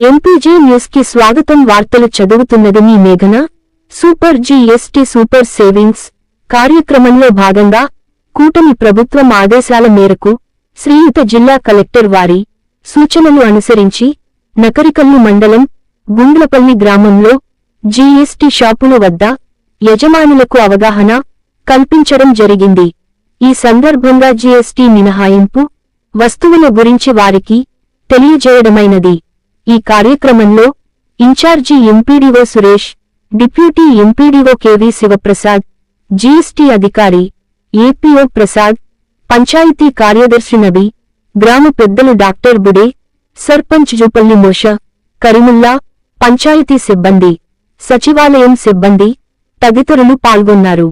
MPG న్యూస్కి స్వాగతం వార్తలు చదువుతున్నది మీ మేఘన. సూపర్ జీఎస్టీ సూపర్ సేవింగ్స్ కార్యక్రమంలో భాగంగా కూటమి ప్రభుత్వం ఆదేశాల మేరకు శ్రీయుత జిల్లా కలెక్టర్ వారి సూచనలు అనుసరించి నకరికల్లు మండలం గుండ్లపల్లి గ్రామంలో జీఎస్టీ షాపుల వద్ద యజమానులకు అవగాహన కల్పించడం జరిగింది. ఈ సందర్భంగా జీఎస్టీ మినహాయింపు వస్తువుల గురించి వారికి తెలియజేయడమైనది. ఈ కార్యక్రమంలో in charge MPDO Suresh deputy MPDO KV Sivaprasad GST అధికారి ఏపీఓ ప్రసాద్ పంచాయతీ కార్యదర్శి నబి గ్రామ పెద్దలు డాక్టర్ బుడే సర్పంచ్ జూపల్లి మోష కరీముల్లా పంచాయతీ సిబ్బంది సచివాలయం సిబ్బంది తదితరులు పాల్గొన్నారు.